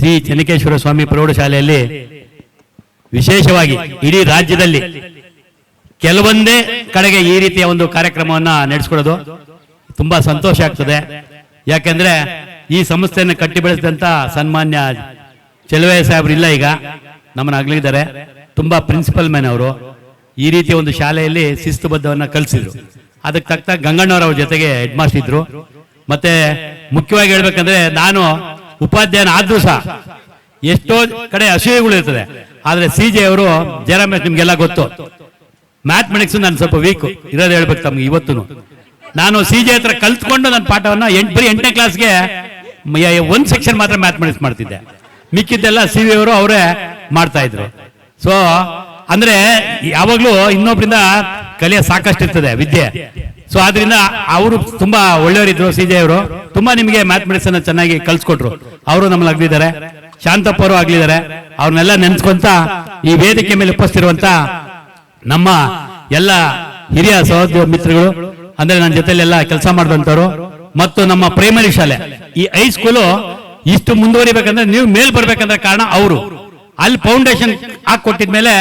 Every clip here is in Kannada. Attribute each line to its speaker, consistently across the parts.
Speaker 1: ಶ್ರೀ ಚೆನ್ನಕೇಶ್ವರ ಸ್ವಾಮಿ ಪ್ರೌಢಶಾಲೆಯಲ್ಲಿ ವಿಶೇಷವಾಗಿ ಇಡೀ ರಾಜ್ಯದಲ್ಲಿ ಕೆಲವೊಂದೇ ಕಡೆಗೆ ಈ ರೀತಿಯ ಒಂದು ಕಾರ್ಯಕ್ರಮವನ್ನು ನಡೆಸ್ಕೊಡೋದು ತುಂಬಾ ಸಂತೋಷ ಆಗ್ತದೆ. ಯಾಕೆಂದ್ರೆ ಈ ಸಂಸ್ಥೆಯನ್ನು ಕಟ್ಟಿ ಬೆಳೆಸಿದಂತ ಸನ್ಮಾನ್ಯ ಚೆಲುವೆ ಸಾಹೇಬ್ರು ಇಲ್ಲ ಈಗ, ನಮ್ಮನ್ನ ಅಗಲಿದ್ದಾರೆ. ತುಂಬಾ ಪ್ರಿನ್ಸಿಪಲ್ ಮ್ಯಾನ್ ಅವರು ಈ ರೀತಿಯ ಒಂದು ಶಾಲೆಯಲ್ಲಿ ಶಿಸ್ತುಬದ್ಧವನ್ನು ಕಲಿಸಿದ್ರು. ಅದಕ್ಕೆ ತಕ್ಕ ಗಂಗಣ್ಣವರ ಅವ್ರ ಜೊತೆಗೆ ಹೆಡ್ ಮಾಸ್ಟರ್ ಇದ್ರು. ಮತ್ತೆ ಮುಖ್ಯವಾಗಿ ಹೇಳ್ಬೇಕಂದ್ರೆ ನಾನು ಉಪಾಧ್ಯಾಯನ ಆದ್ರೂ ಸಹ ಎಷ್ಟೋ ಕಡೆ ಅಸೂಯೆಗಳಿರ್ತದೆ ಆದ್ರೆ ಸಿ ಜೆ ಅವರು ಜಯರಾಮೇಶ್ ನಿಮ್ಗೆಲ್ಲ ಗೊತ್ತು. ಮ್ಯಾಥಮೆಟಿಕ್ಸ್ ನಾನು ಸ್ವಲ್ಪ ವೀಕ್ ಇರೋದು ಹೇಳ್ಬೇಕು ತಮ್ಗೆ ಇವತ್ತು ನಾನು ಸಿ ಜೆ ಹತ್ರ ಕಲ್ತ್ಕೊಂಡು ನನ್ನ ಪಾಠವನ್ನ ಎಂಟ್ ಬರೀ ಎಂಟನೇ ಕ್ಲಾಸ್ಗೆ ಒಂದು ಸೆಕ್ಷನ್ ಮಾತ್ರ ಮ್ಯಾಥಮೆಟಿಕ್ಸ್ ಮಾಡ್ತಿದ್ದೆ. ಮಿಕ್ಕಿದ್ದೆಲ್ಲ ಸಿ ವಿ ಅವರು ಅವರೇ ಮಾಡ್ತಾ ಇದ್ರು. ಸೊ ಅಂದ್ರೆ ಯಾವಾಗ್ಲೂ ಇನ್ನೊಬ್ರಿಂದ ಕಲಿಯ ಸಾಕಷ್ಟು ಇರ್ತದೆ ವಿದ್ಯೆ. ಸೊ ಆದ್ರಿಂದ ಅವರು ತುಂಬಾ ಒಳ್ಳೆಯವರಿದ್ರು ಸಿ ಜೆ ಅವರು. ತುಂಬಾ ನಿಮಗೆ ಮ್ಯಾಥಮೆಟಿಕ್ಸ್ ಅನ್ನ ಚೆನ್ನಾಗಿ ಕಲ್ಸ್ಕೊಟ್ರು. ಅವರು ನಮ್ಮಲ್ಲಿ ಆಗ್ಲಿದ್ದಾರೆ ಶಾಂತಪ್ಪ ಅವರು ಆಗ್ಲಿದ್ದಾರೆ. ಅವ್ರನ್ನೆಲ್ಲ ನೆನ್ಸ್ಕೊಂತ ಈ ವೇದಿಕೆ ಮೇಲೆ ಉಪಸ್ಥಿರುವಂತ ನಮ್ಮ ಎಲ್ಲ ಹಿರಿಯ ಸಹೋದ್ಯೋಗ ಮಿತ್ರಗಳು, ಅಂದ್ರೆ ನನ್ನ ಜೊತೆಲೆಲ್ಲ ಕೆಲಸ ಮಾಡಿದಂತವ್ರು ಮತ್ತು ನಮ್ಮ ಪ್ರೈಮರಿ ಶಾಲೆ. ಈ ಹೈಸ್ಕೂಲು ಇಷ್ಟು ಮುಂದುವರಿಬೇಕಂದ್ರೆ ನೀವು ಮೇಲ್ ಬರ್ಬೇಕಂದ್ರೆ ಕಾರಣ ಅವರು. ಅಲ್ಲಿ ಫೌಂಡೇಶನ್ ಹಾಕೊಟ್ಟಿದ್ಮೇಲೆ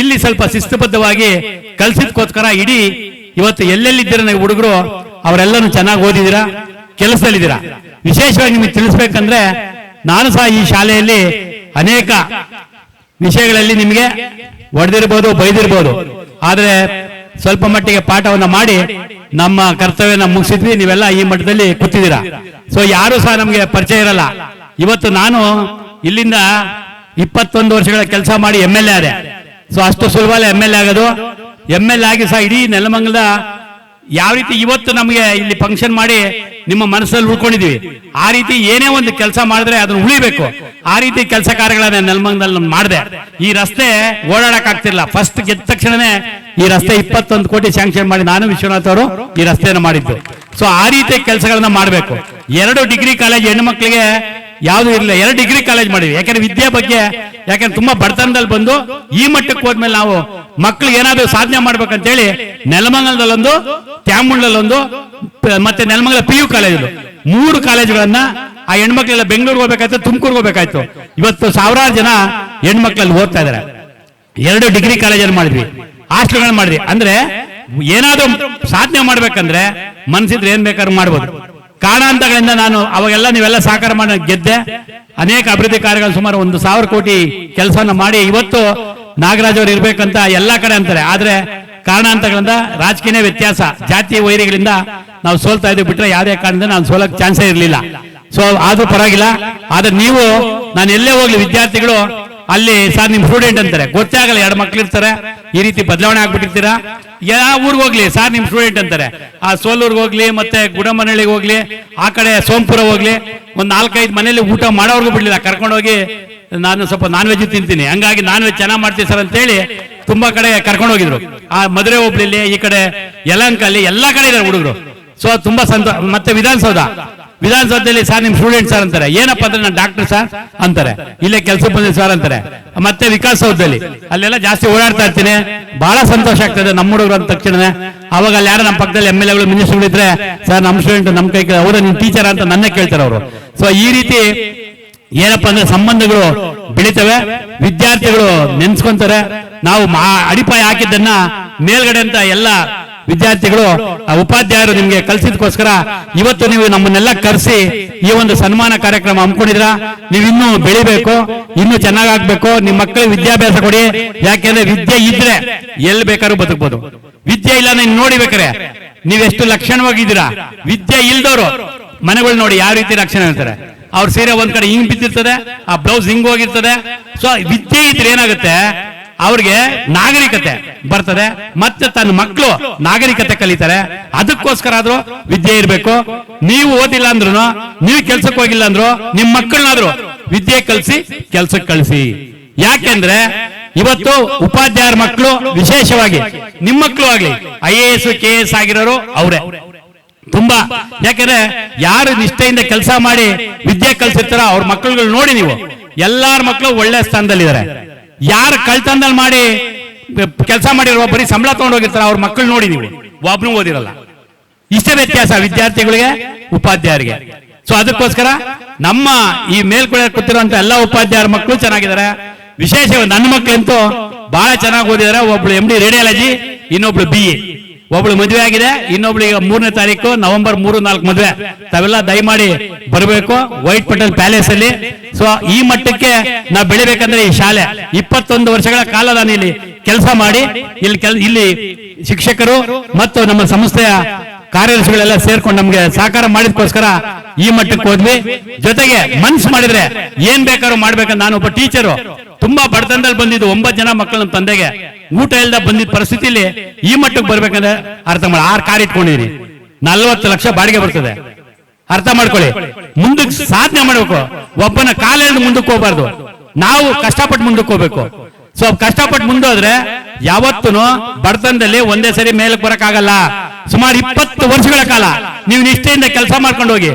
Speaker 1: ಇಲ್ಲಿ ಸ್ವಲ್ಪ ಶಿಸ್ತುಬದ್ಧವಾಗಿ ಕಲ್ಸಿದ್ಕೋಸ್ಕರ ಇಡೀ ಇವತ್ತು ಎಲ್ಲೆಲ್ಲಿದ್ದೀರ ನೀವು ಹುಡುಗರು? ಅವರೆಲ್ಲರೂ ಚೆನ್ನಾಗಿ ಓದಿದ್ದೀರಾ? ಕೆಲಸದಲ್ಲಿದ್ದೀರಾ? ವಿಶೇಷವಾಗಿ ನಿಮಗೆ ತಿಳಿಸ್ಬೇಕಂದ್ರೆ ನಾನು ಸಹ ಈ ಶಾಲೆಯಲ್ಲಿ ಅನೇಕ ವಿಷಯಗಳಲ್ಲಿ ನಿಮಗೆ ಹೊಡೆದಿರ್ಬೋದು ಬೈದಿರ್ಬೋದು. ಆದರೆ ಸ್ವಲ್ಪ ಮಟ್ಟಿಗೆ ಪಾಠವನ್ನು ಮಾಡಿ ನಮ್ಮ ಕರ್ತವ್ಯನ ಮುಗಿಸಿದ್ವಿ. ನೀವೆಲ್ಲ ಈ ಮಟ್ಟದಲ್ಲಿ ಕೂತಿದ್ದೀರಾ? ಸೊ ಯಾರು ಸಹ ನಮಗೆ ಪರಿಚಯ ಇರಲ್ಲ. ಇವತ್ತು ನಾನು ಇಲ್ಲಿಂದ ಇಪ್ಪತ್ತೊಂದು ವರ್ಷಗಳ ಕೆಲಸ ಮಾಡಿ ಎಂ ಎಲ್ ಎ ಆದೆ. ಸೊ ಅಷ್ಟು ಸುಲಭ ಎಂ ಎಲ್ ಎ ಆಗೋದು. ಎಂ ಎಲ್ ಆಗಿ ಸಹ ಇಡೀ ನೆಲಮಂಗಲದ ಯಾವ ರೀತಿ ಇವತ್ತು ನಮಗೆ ಇಲ್ಲಿ ಫಂಕ್ಷನ್ ಮಾಡಿ ನಿಮ್ಮ ಮನಸ್ಸಲ್ಲಿ ಉಳ್ಕೊಂಡಿದೀವಿ ಆ ರೀತಿ ಏನೇ ಒಂದು ಕೆಲಸ ಮಾಡಿದ್ರೆ ಅದನ್ನ ಉಳಿಬೇಕು. ಆ ರೀತಿ ಕೆಲಸ ಕಾರ್ಯಗಳನ್ನ ನೆಲಮಂಗದಲ್ಲಿ ಮಾಡಿದೆ. ಈ ರಸ್ತೆ ಓಡಾಡಕ್ ಆಗ್ತಿರ್ಲಿಲ್ಲ. ಫಸ್ಟ್ ಗೆದ್ದ ತಕ್ಷಣನೇ ಈ ರಸ್ತೆ ಇಪ್ಪತ್ತೊಂದು ಕೋಟಿ ಸ್ಯಾಂಕ್ಷನ್ ಮಾಡಿ ನಾನು ವಿಶ್ವನಾಥ್ ಅವರು ಈ ರಸ್ತೆಯನ್ನು ಮಾಡಿದ್ದು. ಸೊ ಆ ರೀತಿ ಕೆಲಸಗಳನ್ನ ಮಾಡಬೇಕು. ಎರಡು ಡಿಗ್ರಿ ಕಾಲೇಜ್ ಹೆಣ್ಣು ಮಕ್ಕಳಿಗೆ ಯಾವುದು ಇರಲಿಲ್ಲ. ಎರಡು ಡಿಗ್ರಿ ಕಾಲೇಜ್ ಮಾಡಿವಿ ಯಾಕಂದ್ರೆ ವಿದ್ಯೆ ಬಗ್ಗೆ ಯಾಕಂದ್ರೆ ತುಂಬಾ ಬಡತನದಲ್ಲಿ ಬಂದು ಈ ಮಟ್ಟಕ್ಕೆ ಹೋದ್ಮೇಲೆ ನಾವು ಮಕ್ಳಿಗೆ ಏನಾದ್ರು ಸಾಧನೆ ಮಾಡ್ಬೇಕಂತೇಳಿ ನೆಲಮಂಗಲದಲ್ಲೊಂದು ತ್ಯಾಮುಳ್ಳಲ್ಲೊಂದು ಪ- ಮತ್ತೆ ನೆಲಮಂಗಲ ಪಿ ಯು ಕಾಲೇಜು. ಮೂರು ಕಾಲೇಜುಗಳನ್ನ ಆ ಹೆಣ್ಮಕ್ಳೆಲ್ಲ ಬೆಂಗಳೂರಿಗೆ ಹೋಗ್ಬೇಕಾಯ್ತು, ತುಮಕೂರ್ಗೆ ಹೋಗ್ಬೇಕಾಯ್ತು. ಇವತ್ತು ಸಾವಿರಾರು ಜನ ಹೆಣ್ಮಕ್ಳಲ್ಲಿ ಓದ್ತಾ ಇದಾರೆ. ಎರಡು ಡಿಗ್ರಿ ಕಾಲೇಜಲ್ಲಿ ಮಾಡಿದ್ವಿ. ಹಾಸ್ಟೆಲ್ಗಳನ್ನ ಮಾಡಿದ್ವಿ. ಅಂದ್ರೆ ಏನಾದ್ರೂ ಸಾಧನೆ ಮಾಡ್ಬೇಕಂದ್ರೆ ಮನ್ಸಿದ್ರೆ ಏನ್ ಬೇಕಾದ್ರೂ ಮಾಡ್ಬೋದು. ಕಾರಣಾಂತಗಳಿಂದ ನಾನು ಅವಾಗೆಲ್ಲ ನೀವೆಲ್ಲ ಸಹಕಾರ ಮಾಡಿ ಗೆದ್ದೆ. ಅನೇಕ ಅಭಿವೃದ್ಧಿ ಕಾರ್ಯಗಳು ಸುಮಾರು ಒಂದು ಸಾವಿರ ಕೋಟಿ ಕೆಲಸವನ್ನು ಮಾಡಿ ಇವತ್ತು ನಾಗರಾಜ್ ಅವರು ಇರ್ಬೇಕಂತ ಎಲ್ಲಾ ಕಡೆ ಅಂತಾರೆ. ಆದ್ರೆ ಕಾರಣಾಂತಗಳಿಂದ ರಾಜಕೀಯ ವ್ಯತ್ಯಾಸ. ಜಾತಿ ವೈರಿಗಳಿಂದ ನಾವು ಸೋಲ್ತಾ ಇದ್ದೀವಿ ಬಿಟ್ರೆ ಯಾವುದೇ ಕಾರಣದಿಂದ ನಾನು ಸೋಲಕ್ಕೆ ಚಾನ್ಸೇ ಇರಲಿಲ್ಲ. ಸೊ ಆದ್ರೂ ಪರವಾಗಿಲ್ಲ. ಆದ್ರೆ ನೀವು, ನಾನು ಎಲ್ಲೇ ಹೋಗ್ಲಿ ವಿದ್ಯಾರ್ಥಿಗಳು, ಅಲ್ಲಿ ಸರ್ ನಿಮ್ ಸ್ಟೂಡೆಂಟ್ ಅಂತಾರೆ. ಗೊತ್ತೇ ಆಗಲ್ಲ, ಎರಡು ಮಕ್ಳು ಇರ್ತಾರೆ. ಈ ರೀತಿ ಬದಲಾವಣೆ ಆಗ್ಬಿಟ್ಟಿರ್ತೀರಾ? ಯಾವ ಊರಿಗೆ ಹೋಗ್ಲಿ, ಸರ್ ನಿಮ್ ಸ್ಟೂಡೆಂಟ್ ಅಂತಾರೆ. ಆ ಸೋಲೂರ್ಗೆ ಹೋಗ್ಲಿ, ಮತ್ತೆ ಗುಡಮನಹಳ್ಳಿಗೆ ಹೋಗ್ಲಿ, ಆ ಕಡೆ ಸೋಂಪುರ ಹೋಗ್ಲಿ, ಒಂದ್ ನಾಲ್ಕೈದು ಮನೇಲಿ ಊಟ ಮಾಡೋರ್ಗು ಬಿಡ್ಲಿಲ್ಲ. ಕರ್ಕೊಂಡೋಗಿ ನಾನು ಸ್ವಲ್ಪ ನಾನ್ ವೆಜ್ ತಿಂತೀನಿ. ಹಂಗಾಗಿ ನಾನ್ ವೆಜ್ ಚೆನ್ನಾಗಿ ಮಾಡ್ತೀವಿ ಸರ್ ಅಂತೇಳಿ ತುಂಬಾ ಕಡೆ ಕರ್ಕೊಂಡು ಹೋಗಿದ್ರು. ಆ ಮದುವೆ ಹೋಬ್ಳಿಲಿ ಈ ಕಡೆ ಯಲಂಕಲ್ಲಿ ಎಲ್ಲಾ ಕಡೆ ಇದ್ದಾರೆ ಹುಡುಗರು. ಸೊ ತುಂಬಾ ಸಂತೋಷ ಮತ್ತೆ ವಿಧಾನಸೌಧ. ವಿಧಾನಸೌಧದಲ್ಲಿ ಸರ್ ನಿಮ್ ಸ್ಟೂಡೆಂಟ್ ಸರ್ ಅಂತಾರೆ. ಏನಪ್ಪ ಅಂದ್ರೆ ನಾನು ಡಾಕ್ಟರ್ ಸರ್ ಅಂತಾರೆ. ಇಲ್ಲೇ ಕೆಲಸ ಬಂದಿದೆ ಸರ್ ಅಂತಾರೆ. ಮತ್ತೆ ವಿಕಾಸೌಧದಲ್ಲಿ ಅಲ್ಲೆಲ್ಲ ಜಾಸ್ತಿ ಓಡಾಡ್ತಾ ಇರ್ತೀನಿ. ಬಹಳ ಸಂತೋಷ ಆಗ್ತದೆ ನಮ್ಮ ಹುಡುಗರು ಅಂದ ತಕ್ಷಣ ಅವಾಗ ಅಲ್ಲಿ ಯಾರು ನಮ್ಮ ಪಕ್ಕದಲ್ಲಿ ಎಂ ಎಲ್ ಎಗಳು ಮಿನಿಸ್ಟರ್ಗಳು ಇದ್ರೆ ಸರ್ ನಮ್ಮ ಸ್ಟೂಡೆಂಟ್ ನಮ್ಮ ಕೈ ಅವರು ನಿಮ್ ಟೀಚರ್ ಅಂತ ನನ್ನ ಕೇಳ್ತಾರೆ ಅವರು. ಸೊ ಈ ರೀತಿ ಏನಪ್ಪಾ ಅಂದ್ರೆ ಸಂಬಂಧಗಳು ಬೆಳಿತವೆ, ವಿದ್ಯಾರ್ಥಿಗಳು ನೆನ್ಸ್ಕೊಂತಾರೆ. ನಾವು ಅಡಿಪಾಯ ಹಾಕಿದ್ದನ್ನ ಮೇಲ್ಗಡೆ ಅಂತ ಎಲ್ಲ ವಿದ್ಯಾರ್ಥಿಗಳು ಉಪಾಧ್ಯಾಯರು ನಿಮ್ಗೆ ಕಲ್ಸಿದ್ಕೋಸ್ಕರ ಇವತ್ತು ನೀವು ನಮ್ಮನ್ನೆಲ್ಲ ಕರೆಸಿ ಈ ಒಂದು ಸನ್ಮಾನ ಕಾರ್ಯಕ್ರಮ ಹಮ್ಮಿಕೊಂಡಿದ್ರ ನೀವಿನ್ನೂ ಬೆಳಿಬೇಕು, ಇನ್ನೂ ಚೆನ್ನಾಗಾಗ್ಬೇಕು. ನಿಮ್ಮ ಮಕ್ಕಳಿಗೆ ವಿದ್ಯಾಭ್ಯಾಸ ಕೊಡಿ. ಯಾಕೆಂದ್ರೆ ವಿದ್ಯೆ ಇದ್ರೆ ಎಲ್ಲಿ ಬೇಕಾದ್ರೂ ಬದುಕ್ಬೋದು. ವಿದ್ಯೆ ಇಲ್ಲ ನೀವು ನೋಡಿ ಬೇಕಾರೆ ನೀವೆಷ್ಟು ಲಕ್ಷಣವಾಗಿದ್ದೀರಾ. ವಿದ್ಯೆ ಇಲ್ದವರು ಮನೆಗಳು ನೋಡಿ ಯಾವ ರೀತಿ ಲಕ್ಷಣ ಇರ್ತಾರೆ ಅವ್ರ ಸೀರೆ ಒಂದ್ ಕಡೆ ಹಿಂಗ್ ಬಿದ್ದಿರ್ತದೆ, ಆ ಬ್ಲೌಸ್ ಹಿಂಗ್ ಹೋಗಿರ್ತದೆ. ಸೊ ವಿದ್ಯೆ ಇದ್ರೆ ಏನಾಗುತ್ತೆ? ಅವ್ರಿಗೆ ನಾಗರಿಕತೆ ಬರ್ತದೆ. ಮತ್ತೆ ತನ್ನ ಮಕ್ಕಳು ನಾಗರಿಕತೆ ಕಲಿತಾರೆ. ಅದಕ್ಕೋಸ್ಕರ ಆದ್ರೂ ವಿದ್ಯೆ ಇರಬೇಕು. ನೀವು ಓದಿಲ್ಲ ಅಂದ್ರು ನೀವು ಕೆಲ್ಸಕ್ಕೆ ಹೋಗಿಲ್ಲ ಅಂದ್ರು ನಿಮ್ ಮಕ್ಕಳನ್ನಾದ್ರು ವಿದ್ಯೆ ಕಲಿಸಿ, ಕೆಲ್ಸಕ್ಕೆ ಕಳಿಸಿ. ಯಾಕೆಂದ್ರೆ ಇವತ್ತು ಉಪಾಧ್ಯಾಯರ ಮಕ್ಕಳು ವಿಶೇಷವಾಗಿ ನಿಮ್ಮ ಮಕ್ಕಳು ಆಗ್ಲಿ I A S K S ಆಗಿರೋರು ಅವರೇ. ತುಂಬಾ. ಯಾಕಂದ್ರೆ ಯಾರು ನಿಷ್ಠೆಯಿಂದ ಕೆಲಸ ಮಾಡಿ ವಿದ್ಯೆ ಕಲ್ಸಿರ್ತಾರ ಅವ್ರ ಮಕ್ಕಳುಗಳು ನೋಡಿ ನೀವು. ಎಲ್ಲಾರ ಮಕ್ಕಳು ಒಳ್ಳೆ ಸ್ಥಾನದಲ್ಲಿದ್ದಾರೆ. ಯಾರು ಕಳ್ತನದಲ್ಲಿ ಮಾಡಿ ಕೆಲಸ ಮಾಡಿರುವ ಬರೀ ಸಂಬಳ ಹೋಗಿರ್ತಾರ ಅವ್ರ ಮಕ್ಕಳು ನೋಡಿ ನೀವು. ಒಬ್ನು ಓದಿರಲ್ಲ. ಇಷ್ಟೇ ವ್ಯತ್ಯಾಸ ವಿದ್ಯಾರ್ಥಿಗಳಿಗೆ, ಉಪಾಧ್ಯಾಯರಿಗೆ. ಸೊ ಅದಕ್ಕೋಸ್ಕರ ನಮ್ಮ ಈ ಮೇಲ್ಕೊಳ ಕೂತಿರುವಂತ ಎಲ್ಲ ಉಪಾಧ್ಯಾಯರ ಮಕ್ಕಳು ಚೆನ್ನಾಗಿದ್ದಾರೆ. ವಿಶೇಷ ನನ್ನ ಮಕ್ಕಳಂತೂ ಬಹಳ ಚೆನ್ನಾಗಿ ಓದಿದ್ದಾರೆ. ಒಬ್ಳು ಎಂ ಡಿ ರೇಡಿಯಾಲಜಿ ಇನ್ನೊಬ್ಳು ಬಿ ಎ ಒಬ್ಳು ಮದುವೆ ಆಗಿದೆ ಇನ್ನೊಬ್ಳು ಈಗ ಮೂರನೇ ತಾರೀಕು, ನವೆಂಬರ್ ಮೂರು ನಾಲ್ಕು ಮದುವೆ. ತಾವೆಲ್ಲ ದಯಮಾಡಿ ಬರಬೇಕು ವೈಟ್ ಪಟೇಲ್ ಪ್ಯಾಲೇಸ್ ಅಲ್ಲಿ. ಸೊ ಈ ಮಟ್ಟಕ್ಕೆ ನಾವು ಬೆಳಿಬೇಕಂದ್ರೆ ಈ ಶಾಲೆ. ಇಪ್ಪತ್ತೊಂದು ವರ್ಷಗಳ ಕಾಲ ನಾನು ಇಲ್ಲಿ ಕೆಲಸ ಮಾಡಿ, ಇಲ್ಲಿ ಇಲ್ಲಿ ಶಿಕ್ಷಕರು ಮತ್ತು ನಮ್ಮ ಸಂಸ್ಥೆಯ ಕಾರ್ಯದರ್ಶಿಗಳೆಲ್ಲ ಸೇರ್ಕೊಂಡು ನಮ್ಗೆ ಸಹಕಾರ ಮಾಡಿದ್ಕೋಸ್ಕರ ಈ ಮಟ್ಟಕ್ಕೆ ಹೋದ್ವಿ. ಜೊತೆಗೆ ಮನ್ಸ್ ಮಾಡಿದ್ರೆ ಏನ್ ಬೇಕಾದ್ರೂ ಮಾಡ್ಬೇಕಂತ ನಾನು ಒಬ್ಬ ಟೀಚರು ತುಂಬಾ ಬಡತನದಲ್ಲಿ ಬಂದಿದ್ದು ಒಂಬತ್ತು ಜನ ಮಕ್ಕಳ ತಂದೆಗೆ. ಊಟ ಇಲ್ದ ಬಂದಿದ್ದ ಪರಿಸ್ಥಿತಿಲಿ ಈ ಮಟ್ಟಕ್ಕೆ ಬರ್ಬೇಕಂದ್ರೆ ಅರ್ಥ ಮಾಡಿ. ಆರು ಕಾರ್ ಇಟ್ಕೊಂಡಿರಿ. ನಲ್ವತ್ತು ಲಕ್ಷ ಬಾಡಿಗೆ ಬರ್ತದೆ. ಅರ್ಥ ಮಾಡ್ಕೊಳ್ಳಿ. ಮುಂದಕ್ಕೆ ಸಾಧನೆ ಮಾಡ್ಬೇಕು. ಒಬ್ಬನ ಕಾಲ ಮುಂದಕ್ಕೆ ಹೋಗ್ಬಾರ್ದು. ನಾವು ಕಷ್ಟಪಟ್ಟು ಮುಂದಕ್ಕೆ ಹೋಗ್ಬೇಕು. ಸೊ ಕಷ್ಟಪಟ್ಟು ಮುಂದೋದ್ರೆ ಯಾವತ್ತೂ ಬಡತನದಲ್ಲಿ ಒಂದೇ ಸರಿ ಮೇಲಕ್ಕೆ ಬರಕ್ಕಾಗಲ್ಲ. ಸುಮಾರು ಇಪ್ಪತ್ತು ವರ್ಷಗಳ ಕಾಲ ನೀವು ನಿಷ್ಠೆಯಿಂದ ಕೆಲಸ ಮಾಡ್ಕೊಂಡು ಹೋಗಿ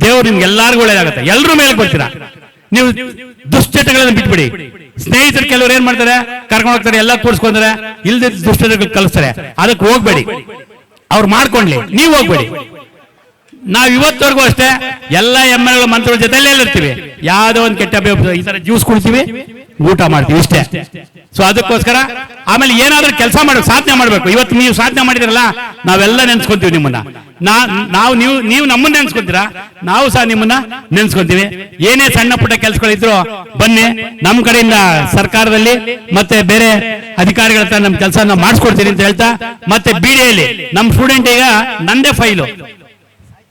Speaker 1: ದೇವ್ರು ನಿಮ್ಗೆ ಎಲ್ಲಾರ್ಗು ಒಳ್ಳೇದಾಗುತ್ತೆ. ಎಲ್ಲರೂ ಮೇಲಕ್ಕೆ ಬರ್ತೀರಾ? ನೀವು ದುಶ್ಚಟಗಳನ್ನು ಬಿಟ್ಬಿಡಿ. ಸ್ನೇಹಿತರು ಕೆಲವರು ಏನ್ ಮಾಡ್ತಾರೆ? ಕರ್ಕೊಂಡು ಹೋಗ್ತಾರೆ, ಎಲ್ಲ ಕೂರ್ಸ್ಕೊಂತಾರೆ ಇಲ್ದ ದುಶ್ಚಟಗಳು ಕಲಿಸ್ತಾರೆ. ಅದಕ್ಕೆ ಹೋಗ್ಬೇಡಿ. ಅವ್ರು ಮಾಡ್ಕೊಂಡ್ಲಿ, ನೀವು ಹೋಗ್ಬೇಡಿ. ನಾವ್ ಇವತ್ತವರೆಗೂ ಅಷ್ಟೇ, ಎಲ್ಲ ಎಂ ಎಲ್ ಮಂತ್ರಿಗಳ ಜೊತೆಲೇ ಇರ್ತೀವಿ. ಯಾವ್ದೋ ಒಂದು ಕೆಟ್ಟ ಈ ತರ ಜ್ಯೂಸ್ ಕುಡ್ತೀವಿ ಊಟ ಮಾಡ್ತೀವಿ ಇಷ್ಟೇ. ಸೊ ಅದಕ್ಕೋಸ್ಕರ ಆಮೇಲೆ ಏನಾದ್ರೂ ಕೆಲಸ ಮಾಡೋಕೆ ಸಾಧನೆ ಮಾಡ್ಬೇಕು. ಇವತ್ತು ನೀವು ಸಾಧನೆ ಮಾಡಿದಿರಲ್ಲ, ನಾವೆಲ್ಲ ನೆನ್ಸ್ಕೊಂತೀವಿ ನಿಮ್ಮನ್ನ. ನಾ, ನಾವು ನೀವು ನೀವು ನಮ್ಮನ್ನ ನೆನ್ಸ್ಕೊಂತೀರಾ? ನಾವು ಸಹ ನಿಮ್ಮನ್ನ ನೆನ್ಸ್ಕೊಂತೀವಿ. ಏನೇ ಸಣ್ಣ ಪುಟ್ಟ ಕೆಲಸಗಳಿದ್ರು ಬನ್ನಿ ನಮ್ಮ ಕಡೆಯಿಂದ ಸರ್ಕಾರದಲ್ಲಿ ಮತ್ತೆ ಬೇರೆ ಅಧಿಕಾರಿಗಳ ಹತ್ರ ನಮ್ಮ ಕೆಲಸ ಮಾಡಿಸ್ಕೊಡ್ತೀನಿ ಅಂತ ಹೇಳ್ತಾ, ಮತ್ತೆ ಬಿಡಿಯಲ್ಲಿ ನಮ್ಮ ಸ್ಟೂಡೆಂಟ್ ಈಗ ನಂದೇ ಫೈಲು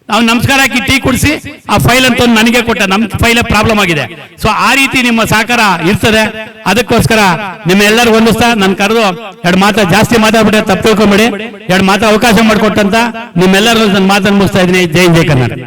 Speaker 1: ನಾವು ನಮಸ್ಕಾರ ಹಾಕಿ ಟೀ ಕುಡಿಸಿ, ಆ ಫೈಲ್ ಅಂತ ನನಗೆ ಕೊಟ್ಟ, ನಮ್ ಫೈಲ್ ಪ್ರಾಬ್ಲಮ್ ಆಗಿದೆ. ಸೊ ಆ ರೀತಿ ನಿಮ್ಮ ಸಹಕಾರ ಇರ್ತದೆ. ಅದಕ್ಕೋಸ್ಕರ ನಿಮ್ಮ ಎಲ್ಲರೂ ಹೊಂದಿಸ್ತಾ ನನ್ ಕರೆದು ಎರಡು ಮಾತಾ ಜಾಸ್ತಿ ಮಾತಾಡ್ಬಿಟ್ಟೆ ತಪ್ಪು ತಿಳ್ಕೊಂಬಿಡಿ. ಎರಡು ಮಾತ್ರ ಅವಕಾಶ ಮಾಡಿಕೊಟ್ಟಂತ ನಿಮ್ಮೆಲ್ಲರೂ ನನ್ನ ಮಾತನ್ನು ಮುಗಿಸ್ತಾ ಇದ್ದೀನಿ. ಜೈ ಜೈ ಕರ್ನಾಟಕ.